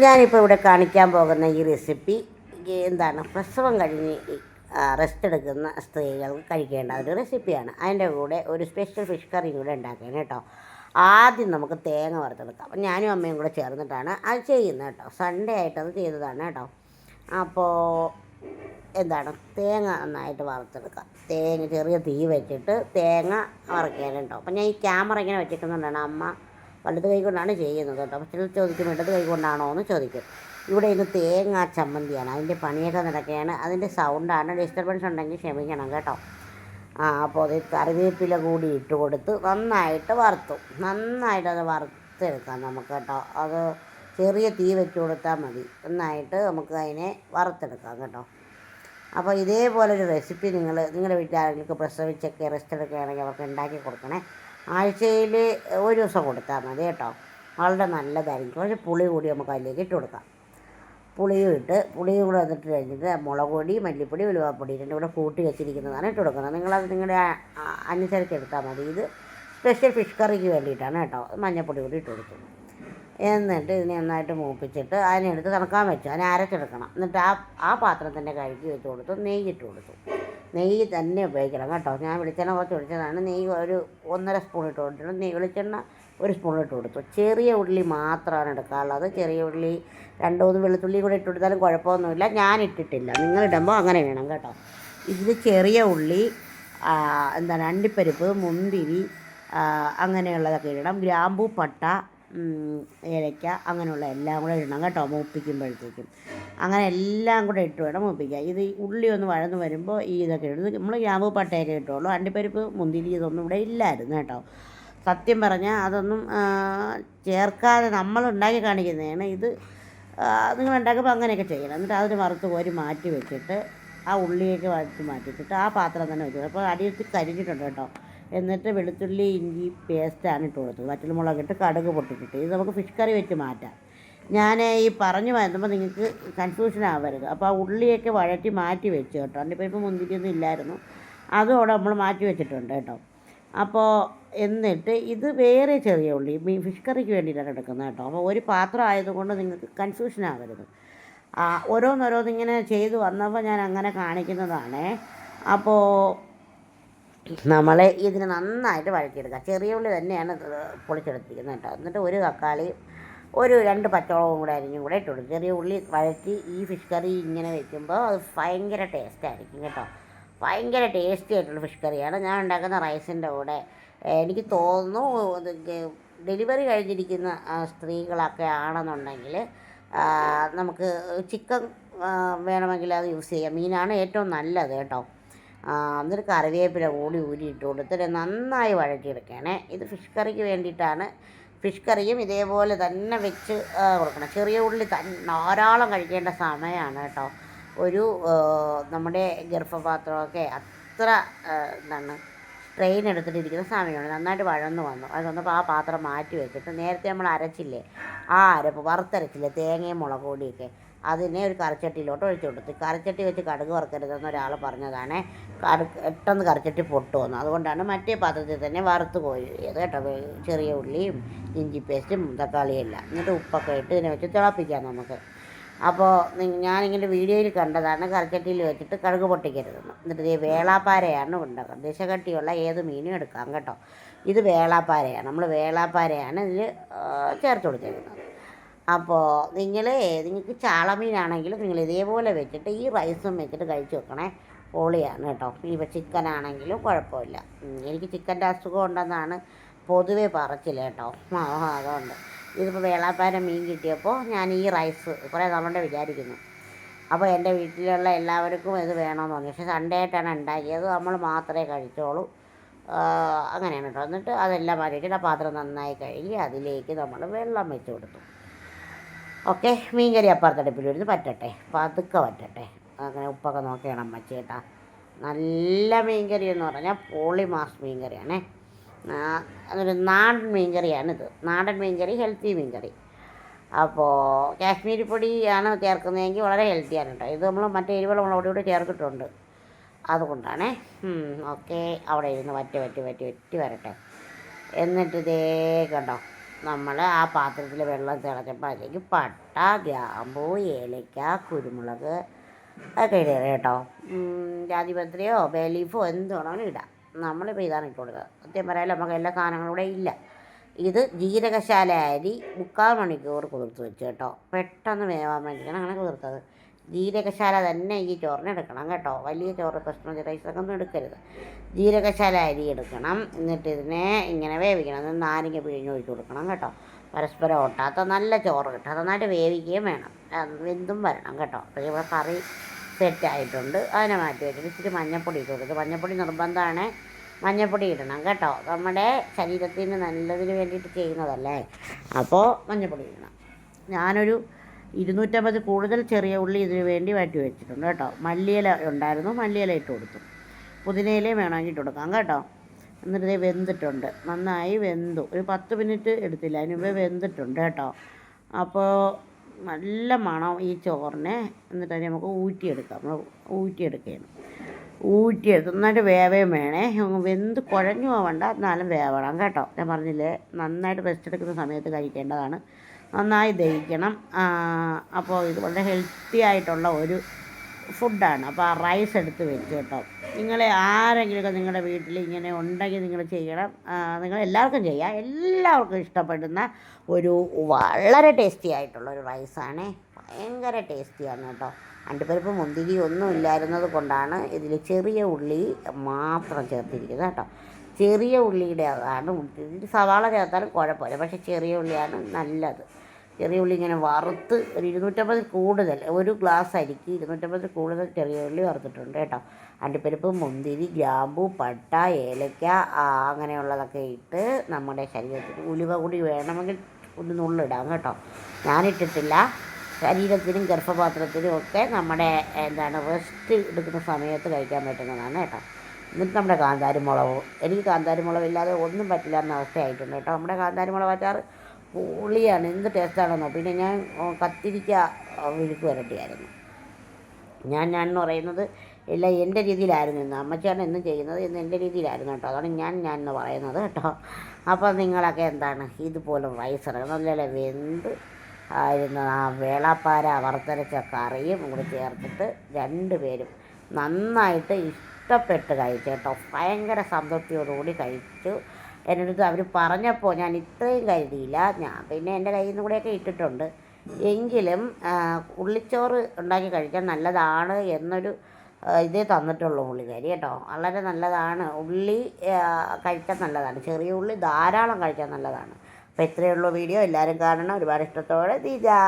ഞാനിപ്പോൾ ഇവിടെ കാണിക്കാൻ പോകുന്ന ഈ റെസിപ്പി എന്താണ്? പ്രസവം കഴിഞ്ഞ് റെസ്റ്റ് എടുക്കുന്ന സ്ത്രീകൾക്ക് കഴിക്കേണ്ട ഒരു റെസിപ്പിയാണ് അതിന്റെ കൂടെ ഒരു സ്പെഷ്യൽ ഫിഷ് കറിയും കൂടെ ഉണ്ടാക്കണം കേട്ടോ. ആദ്യം നമുക്ക് തേങ്ങ വറുത്തെടുക്കാം. അപ്പം ഞാനും അമ്മയും കൂടെ ചേർന്നിട്ടാണ് അത് ചെയ്യുന്നത് കേട്ടോ. സൺഡേ ആയിട്ടത് ചെയ്തതാണ് കേട്ടോ. അപ്പോൾ എന്താണ്? തേങ്ങ നന്നായിട്ട് വറുത്തെടുക്കാം. തേങ്ങ ചെറിയ തീ വെച്ചിട്ട് തേങ്ങ വറക്കാനുണ്ടോ അപ്പം ഞാൻ ഈ ക്യാമറ ഇങ്ങനെ വെച്ചിരിക്കുന്നുണ്ടാണ് അമ്മ വലത് കൈ കൊണ്ടാണ് ചെയ്യുന്നത് കേട്ടോ. അപ്പോൾ ചിലർ ചോദിക്കും ഇടത് കൈ കൊണ്ടാണോ എന്ന് ചോദിക്കും. ഇവിടെ ഇന്ന് തേങ്ങ ചമ്മന്തിയാണ്. അതിന്റെ പണിയൊക്കെ നടക്കുകയാണ്. അതിന്റെ സൗണ്ടാണ് ഡിസ്റ്റർബൻസ് ഉണ്ടെങ്കിൽ ക്ഷമിക്കണം കേട്ടോ. ആ അപ്പോൾ അത് കറിവേപ്പില കൂടി ഇട്ട് കൊടുത്ത് നന്നായിട്ട് വറുത്തു. നന്നായിട്ട് അത് വറുത്തെടുക്കാം നമുക്ക് കേട്ടോ. അത് ചെറിയ തീ വെച്ച് കൊടുത്താൽ മതി. നന്നായിട്ട് നമുക്ക് അതിനെ വറുത്തെടുക്കാം കേട്ടോ. അപ്പോൾ ഇതേപോലൊരു റെസിപ്പി നിങ്ങൾ നിങ്ങളുടെ വീട്ടിൽ ആരെങ്കിലും പ്രസവിച്ചൊക്കെ റെസ്റ്റ് എടുക്കുകയാണെങ്കിൽ അവർക്ക് ഉണ്ടാക്കി കൊടുക്കണേ. ആഴ്ചയിൽ ഒരു ദിവസം കൊടുത്താൽ മതി കേട്ടോ. വളരെ നല്ലതായിരിക്കും. കുറച്ച് പുളി കൂടി നമുക്ക് അതിലേക്ക് ഇട്ട് കൊടുക്കാം. പുളിയും ഇട്ട് പുളിയും കൂടെ വന്നിട്ട് കഴിഞ്ഞിട്ട് മുളക് പൊടി മല്ലിപ്പൊടി ഉലുവാപ്പൊടി രണ്ടും കൂടെ കൂട്ടി വെച്ചിരിക്കുന്നതാണ് ഇട്ട് കൊടുക്കുന്നത്. നിങ്ങളത് നിങ്ങളുടെ അനുസരിച്ച് എടുത്താൽ മതി. ഇത് സ്പെഷ്യൽ ഫിഷ് കറിക്ക് വേണ്ടിയിട്ടാണ് കേട്ടോ. മഞ്ഞൾപ്പൊടി കൂടി ഇട്ട് കൊടുക്കും എന്നിട്ട് ഇതിനെ നന്നായിട്ട് മൂപ്പിച്ചിട്ട് അതിനെടുത്ത് തണുക്കാൻ വെച്ചു. അതിനെ അരച്ചെടുക്കണം. എന്നിട്ട് ആ ആ പാത്രത്തിന്റെ കഴുകി വെച്ച് കൊടുത്തു നെയ്യിട്ട് കൊടുത്തു. നെയ്യ് തന്നെ ഉപയോഗിക്കണം കേട്ടോ. ഞാൻ വെളിച്ചെണ്ണ കുറച്ച് ഒഴിച്ചതാണ്. നെയ്യ് ഒരു ഒന്നര സ്പൂൺ ഇട്ട് കൊടുത്തിട്ട് നെയ്യ് വെളിച്ചെണ്ണ ഒരു സ്പൂൺ ഇട്ട് കൊടുത്തു. ചെറിയ ഉള്ളി മാത്രമാണ് എടുക്കാനുള്ളത് ചെറിയ ഉള്ളി രണ്ട് മൂന്ന് വെളുത്തുള്ളി കൂടെ ഇട്ട് കൊടുത്താലും കുഴപ്പമൊന്നുമില്ല. ഞാൻ ഇട്ടിട്ടില്ല. നിങ്ങൾ ഇടുമ്പോൾ അങ്ങനെ വേണം കേട്ടോ. ഇതിൽ ചെറിയ ഉള്ളി എന്താണ് അണ്ടിപ്പരിപ്പ് മുന്തിരി അങ്ങനെയുള്ളതൊക്കെ ഇടണം. ഗ്രാമ്പൂ പട്ട ഉം, ഏലക്ക അങ്ങനെയുള്ള എല്ലാം കൂടെ ഇടണം കേട്ടോ മൂപ്പിക്കുമ്പോഴത്തേക്കും. അങ്ങനെ എല്ലാം കൂടെ ഇട്ട് വേണം മൂപ്പിക്കുക ഇത് ഉള്ളി ഒന്ന് വഴന്ന് വരുമ്പോൾ ഈ ഇതൊക്കെ ഇടുന്നത് നമ്മൾ ഗ്രാമ്പ് പട്ടയൊക്കെ ഇട്ടുള്ളൂ അണ്ടിപ്പരിപ്പ് മുന്തിരി ഇതൊന്നും ഇവിടെ ഇല്ലായിരുന്നു കേട്ടോ. സത്യം പറഞ്ഞാൽ അതൊന്നും ചേർക്കാതെ നമ്മൾ ഉണ്ടാക്കി കാണിക്കുന്നതാണ്. ഇത് നിങ്ങൾ ഉണ്ടാക്കുമ്പോൾ അങ്ങനെയൊക്കെ ചെയ്യണം. എന്നിട്ട് അതിന് വറുത്ത് കോരി മാറ്റി വെച്ചിട്ട് ആ ഉള്ളിയൊക്കെ വറുത്ത് മാറ്റി ആ പാത്രം തന്നെ വെച്ചു അപ്പോൾ അടിയത്തിൽ കരിഞ്ഞിട്ടുണ്ട് കേട്ടോ. എന്നിട്ട് വെളുത്തുള്ളി ഇഞ്ചി പേസ്റ്റാണ് ഇട്ട് കൊടുത്തത്. വറ്റൽ ഇട്ട് കടുക് പൊട്ടിച്ചിട്ട്. ഇത് നമുക്ക് ഫിഷ് കറി വെച്ച് മാറ്റാം. ഞാൻ ഈ പറഞ്ഞു വരുമ്പോൾ നിങ്ങൾക്ക് കൺഫ്യൂഷൻ ആവരുത്. അപ്പോൾ ആ ഉള്ളിയൊക്കെ വഴറ്റി മാറ്റി വെച്ചു കേട്ടോ. എന്റെ പേപ്പ് മുന്തിരിയൊന്നും ഇല്ലായിരുന്നു. അതും അവിടെ നമ്മൾ മാറ്റി വെച്ചിട്ടുണ്ട് കേട്ടോ. അപ്പോൾ എന്നിട്ട് ഇത് വേറെ ചെറിയ ഉള്ളി മീൻ ഫിഷ് കറിക്ക് വേണ്ടിയിട്ടാണ് എടുക്കുന്നത് കേട്ടോ. അപ്പോൾ ഒരു പാത്രം ആയതുകൊണ്ട് നിങ്ങൾക്ക് കൺഫ്യൂഷൻ ആവരുത്. ഓരോന്നോരോന്നിങ്ങനെ ചെയ്തു വന്നപ്പോൾ ഞാൻ അങ്ങനെ കാണിക്കുന്നതാണേ. അപ്പോൾ നമ്മൾ ഇതിന് നന്നായിട്ട് വഴറ്റിയെടുക്കുക. ചെറിയ ഉള്ളി തന്നെയാണ് പൊളിച്ചെടുത്തിരിക്കുന്നത് കേട്ടോ. എന്നിട്ട് ഒരു തക്കാളി ഒരു രണ്ട് പച്ചമുളകും കൂടെ അരിഞ്ഞും കൂടെ ഇട്ടുള്ളൂ ചെറിയ ഉള്ളി വഴറ്റി ഈ ഫിഷ് കറി ഇങ്ങനെ വെക്കുമ്പോൾ അത് ഭയങ്കര ടേസ്റ്റ് ആയിരിക്കും കേട്ടോ. ഭയങ്കര ടേസ്റ്റി ആയിട്ടുള്ള ഫിഷ് കറിയാണ്. ഞാൻ ഉണ്ടാക്കുന്ന റൈസിന്റെ കൂടെ എനിക്ക് തോന്നുന്നു ഡെലിവറി കഴിഞ്ഞിരിക്കുന്ന സ്ത്രീകളൊക്കെ ആണെന്നുണ്ടെങ്കിൽ നമുക്ക് ചിക്കൻ വേണമെങ്കിൽ അത് യൂസ് ചെയ്യാം. മീനാണ് ഏറ്റവും നല്ലത് കേട്ടോ. എന്നിട്ട് കറിവേപ്പില കൂടി ഊരി ഇട്ട് കൊടുത്തിട്ട് നന്നായി വഴറ്റിയെടുക്കണേ ഇത് ഫിഷ് കറിക്ക് വേണ്ടിയിട്ടാണ്. ഫിഷ് കറിയും ഇതേപോലെ തന്നെ വെച്ച് കൊടുക്കണം. ചെറിയ ഉള്ളി തന്നെ ധാരാളം കഴിക്കേണ്ട സമയമാണ് കേട്ടോ. ഒരു നമ്മുടെ ഗർഭപാത്രമൊക്കെ അത്ര ഇതാണ് സ്ട്രെയിൻ എടുത്തിട്ടിരിക്കുന്ന സമയമാണ്. നന്നായിട്ട് വഴന്ന് വന്നു. അത് വന്നപ്പോൾ ആ പാത്രം മാറ്റി വെച്ചിട്ട് നേരത്തെ നമ്മൾ അരച്ചില്ലേ? ആ അരപ്പ് വറുത്തരച്ചില്ലേ? തേങ്ങയും മുളക് പൊടിയൊക്കെ. അതിനെ ഒരു കറിച്ചട്ടിയിലോട്ട് ഒഴിച്ചു കൊടുത്തു. കറിച്ചട്ടി വെച്ച് കടുക് വറുക്കരുതെന്ന് ഒരാൾ പറഞ്ഞതാണ്. കടു പെട്ടെന്ന് കറിച്ചട്ടി പൊട്ടു വന്നു. അതുകൊണ്ടാണ് മറ്റേ പാത്രത്തിൽ തന്നെ വറുത്ത് കോരിയത് കേട്ടോ? ചെറിയ ഉള്ളിയും ഇഞ്ചി പേസ്റ്റും തക്കാളിയും എല്ലാം. എന്നിട്ട് ഉപ്പൊക്കെ ഇട്ട് ഇതിനെ വെച്ച് തിളപ്പിക്കാം നമുക്ക്. അപ്പോൾ ഞാനിങ്ങനെ വീഡിയോയിൽ കണ്ടതാണ് കറിക്കട്ടിയിൽ വെച്ചിട്ട് കടുക് പൊട്ടിക്കരുതെന്ന്. എന്നിട്ട് ഈ വേളാപ്പാരയാണ് ഉണ്ടാക്കുന്നത് ദശകട്ടിയുള്ള ഏത് മീനും എടുക്കാം കേട്ടോ. ഇത് വേളാപ്പാരയാണ്. നമ്മൾ വേളാപ്പാരയാണ് ഇതിൽ ചേർത്ത് കൊടുത്തേക്കുന്നത്. അപ്പോൾ നിങ്ങൾ നിങ്ങൾക്ക് ചാളമീനാണെങ്കിലും നിങ്ങൾ ഇതേപോലെ വെച്ചിട്ട് ഈ റൈസും വെച്ചിട്ട് കഴിച്ച് വെക്കണേ. പൊളിയാണ് കേട്ടോ. ഇപ്പോൾ ചിക്കൻ ആണെങ്കിലും കുഴപ്പമില്ല എനിക്ക് ചിക്കന്റെ അസുഖം ഉണ്ടെന്നാണ് പൊതുവേ പറച്ചില്ല കേട്ടോ. അതുകൊണ്ട്. ഇതിപ്പോൾ വേളാപ്പാര മീൻ കിട്ടിയപ്പോൾ ഞാൻ ഈ റൈസ് കുറേ നാളുകൊണ്ട് വിചാരിക്കുന്നു. അപ്പോൾ എന്റെ വീട്ടിലുള്ള എല്ലാവർക്കും ഇത് വേണമെന്ന് തോന്നി പക്ഷേ സൺഡേ ആയിട്ടാണ് ഉണ്ടാക്കിയത്. നമ്മൾ മാത്രമേ കഴിച്ചോളൂ. അങ്ങനെയാണ് കേട്ടോ. എന്നിട്ട് അതെല്ലാം മാറ്റിയിട്ട് പാത്രം നന്നായി കഴുകി അതിലേക്ക് നമ്മൾ വെള്ളം വെച്ച് കൊടുത്തു. ഓക്കെ മീൻകറി അപ്പുറത്തടുപ്പിലിരുന്ന് പറ്റട്ടെ. പതുക്കെ പറ്റട്ടെ. അങ്ങനെ ഉപ്പൊക്കെ നോക്കിയാണ് അമ്മച്ചേട്ടാ നല്ല മീൻകറി എന്ന് പറഞ്ഞാൽ പോളി മാസ് മീൻകറിയാണേ. ആ, അതൊരു നാടൻ മീൻകറിയാണിത് നാടൻ മീൻകറി ഹെൽത്തി മീൻകറി അപ്പോൾ കാശ്മീരി പൊടിയാണ് ചേർക്കുന്നതെങ്കിൽ വളരെ ഹെൽത്തിയാണ് കേട്ടോ ഇത് നമ്മൾ മറ്റേ എരിവെള്ളം മുളക് കൂടെ ചേർത്തിട്ടുണ്ട്. അതുകൊണ്ടാണേ ഓക്കെ അവിടെ ഇരുന്ന് വറ്റി വറ്റി വറ്റി വറ്റി വരട്ടെ. എന്നിട്ട് ഇതേ കണ്ടോ നമ്മൾ ആ പാത്രത്തിൽ വെള്ളം തിളച്ചപ്പോൾ അതിലേക്ക് പട്ട ഗ്രാമ്പൂ ഏലക്ക കുരുമുളക് ഒക്കെ ഇടുക കേട്ടോ. ജാതിപത്രിയോ ബേ ലീഫോ എന്ത് വേണമെങ്കിലും ഇടാം. നമ്മളിപ്പോൾ ഇതാണ് ഇട്ട് കൊടുക്കുക. സത്യം പറയാലോ നമുക്ക് എല്ലാ സാധനങ്ങളും ഇല്ല. ഇത് ജീരകശാല അരി മുക്കാൽ മണിക്കൂർ കുതിർത്ത് വെച്ച് കേട്ടോ. പെട്ടെന്ന് വേവാൻ വേണ്ടിയിട്ടാണ് അങ്ങനെ കുതിർത്തത്. ജീരകശാല തന്നെ ഈ ചോറിനെടുക്കണം കേട്ടോ. വലിയ ചോറ് പ്രശ്നം റൈസൊക്കെ ഒന്നും എടുക്കരുത്. ജീരകശാല അരി എടുക്കണം. എന്നിട്ട് ഇതിനെ ഇങ്ങനെ വേവിക്കണം. എന്നിട്ട് നാരങ്ങ പിഴിഞ്ഞ് ഒഴിച്ച് കൊടുക്കണം കേട്ടോ. പരസ്പരം ഒട്ടാത്ത നല്ല ചോറ് കിട്ടും. നന്നായിട്ട് വേവിക്കുകയും വേണം. വെന്തും വരണം കേട്ടോ. അപ്പോൾ ഇവിടെ കറി സെറ്റ് ആയിട്ടുണ്ട്. അതിനെ മാറ്റി വെച്ചിട്ട് ഇച്ചിരി മഞ്ഞപ്പൊടി ഇട്ട് കൊടുത്ത് മഞ്ഞപ്പൊടി നിർബന്ധമാണ്. മഞ്ഞപ്പൊടി ഇടണം കേട്ടോ. നമ്മുടെ ശരീരത്തിന് നല്ലതിന് വേണ്ടിയിട്ട് ചെയ്യുന്നതല്ലേ? അപ്പോൾ മഞ്ഞപ്പൊടി ഇടണം. ഞാനൊരു ഇരുന്നൂറ്റമ്പത് കൂടുതൽ ചെറിയ ഉള്ളി ഇതിന് വേണ്ടി മാറ്റി വെച്ചിട്ടുണ്ട് കേട്ടോ. മല്ലിയില ഉണ്ടായിരുന്നു. മല്ലിയില ഇട്ട് കൊടുത്തു. പുതിനയിലയും വേണമെങ്കിൽ ഇട്ട് കൊടുക്കാം കേട്ടോ. എന്നിട്ട് ഇത് വെന്തിട്ടുണ്ട്. നന്നായി വെന്തു. ഒരു പത്ത് മിനിറ്റ് എടുത്തില്ല. അതിന് മുമ്പേ വെന്തിട്ടുണ്ട് കേട്ടോ. അപ്പോൾ നല്ല മണം ഈ ചോറിനെ. എന്നിട്ട് അതിനെ നമുക്ക് ഊറ്റിയെടുക്കാം. നമ്മൾ ഊറ്റിയെടുക്കുകയാണ്. ഊറ്റിയെടുത്ത് നന്നായിട്ട് വേവേം വേണേ. വെന്ത് കുഴഞ്ഞു പോവണ്ട. എന്നാലും വേവണം കേട്ടോ. ഞാൻ പറഞ്ഞില്ലേ നന്നായിട്ട് റെസ്റ്റ് എടുക്കുന്ന സമയത്ത് കഴിക്കേണ്ടതാണ്. നന്നായി ദഹിക്കണം. അപ്പോൾ ഇത് വളരെ ഹെൽത്തി ആയിട്ടുള്ള ഒരു ഫുഡാണ് അപ്പോൾ ആ റൈസ് എടുത്ത് വെച്ച് കേട്ടോ. നിങ്ങൾ ആരെങ്കിലുമൊക്കെ നിങ്ങളുടെ വീട്ടിൽ ഇങ്ങനെ ഉണ്ടെങ്കിൽ നിങ്ങൾ ചെയ്യണം. നിങ്ങൾ എല്ലാവർക്കും ചെയ്യാം. എല്ലാവർക്കും ഇഷ്ടപ്പെടുന്ന ഒരു വളരെ ടേസ്റ്റി ആയിട്ടുള്ള ഒരു റൈസാണ് ഭയങ്കര ടേസ്റ്റിയാണ് കേട്ടോ. അണ്ടിപ്പരിപ്പ് മുന്തിരി ഒന്നും ഇല്ലായിരുന്നത് കൊണ്ടാണ് ഇതിൽ ചെറിയ ഉള്ളി മാത്രം ചേർത്തിരിക്കുന്നത് കേട്ടോ. ചെറിയ ഉള്ളിയുടെ അതാണ് സവാള ചേർത്താലും കുഴപ്പമില്ല. പക്ഷേ ചെറിയ ഉള്ളിയാണ് നല്ലത്. ചെറിയ ഉള്ളി ഇങ്ങനെ വറുത്ത് ഒരു ഇരുന്നൂറ്റമ്പതിൽ കൂടുതൽ ഒരു ഗ്ലാസ് അരിക്ക് ഇരുന്നൂറ്റമ്പതിൽ കൂടുതൽ ചെറിയ ഉള്ളി വറുത്തിട്ടുണ്ട് കേട്ടോ. അണ്ടിപ്പരിപ്പ് മുന്തിരി ഗ്രാമ്പു പട്ട ഏലക്ക അങ്ങനെയുള്ളതൊക്കെ ഇട്ട് നമ്മുടെ ശരീരത്തിന് ഉലുവ കൂടി വേണമെങ്കിൽ ഒന്ന് നുള്ളിടാം കേട്ടോ. ഞാനിട്ടിട്ടില്ല. ശരീരത്തിനും ഗർഭപാത്രത്തിനും ഒക്കെ നമ്മുടെ എന്താണ് റെസ്റ്റ് എടുക്കുന്ന സമയത്ത് കഴിക്കാൻ പറ്റുന്നതാണ് കേട്ടോ. എന്നിട്ട് നമ്മുടെ കാന്താരി മുളക് എനിക്ക് കാന്താരി മുളക് ഇല്ലാതെ ഒന്നും പറ്റില്ല എന്ന അവസ്ഥയായിട്ടുണ്ട് കേട്ടോ. നമ്മുടെ കാന്താരി മുളക് അച്ചാറ് പൊളിയാണ് എന്ത് ടേസ്റ്റാണെന്നോ. പിന്നെ ഞാൻ കത്തിരിക്ക വിഴുക്ക് വരട്ടിയായിരുന്നു. ഞാൻ ഞാൻ എന്ന് പറയുന്നത് എല്ലാം എന്റെ രീതിയിലായിരുന്നു ഇന്ന്. അമ്മച്ചാണ് എന്നും ചെയ്യുന്നത് ഇന്ന് എന്റെ രീതിയിലായിരുന്നു കേട്ടോ. അതാണ് ഞാൻ ഞാൻ എന്ന് പറയുന്നത് കേട്ടോ. അപ്പോൾ നിങ്ങളൊക്കെ എന്താണ്? ഇതുപോലെ റൈസ് ഇറങ്ങണം നല്ല വെന്ത് ആയിരുന്ന ആ വേളാപ്പാര വറുത്തരച്ച കറിയും കൂടി ചേർത്തിട്ട് രണ്ട് പേരും നന്നായിട്ട് ഇഷ്ടപ്പെട്ട് കഴിച്ചു കേട്ടോ. ഭയങ്കര സംതൃപ്തിയോടുകൂടി കഴിച്ചു. എന്റെ അടുത്ത് അവർ പറഞ്ഞപ്പോൾ ഞാൻ ഇത്രയും കരുതിയില്ല. ഞാൻ പിന്നെ എന്റെ കയ്യിൽ നിന്ന് കൂടെയൊക്കെ ഇട്ടിട്ടുണ്ട്. എങ്കിലും ഉള്ളിച്ചോറ് ഉണ്ടാക്കി കഴിക്കാൻ നല്ലതാണ് എന്നൊരു ഇതേ തന്നിട്ടുള്ളൂ പുള്ളിക്കാരി കേട്ടോ. വളരെ നല്ലതാണ്. ഉള്ളി കഴിക്കാൻ നല്ലതാണ്. ചെറിയ ഉള്ളി ധാരാളം കഴിക്കാൻ നല്ലതാണ്. അപ്പോൾ ഇത്രയേ ഉള്ളൂ വീഡിയോ. എല്ലാവരും കാണണം. ഒരുപാട് ഇഷ്ടത്തോടെ. ദീജാ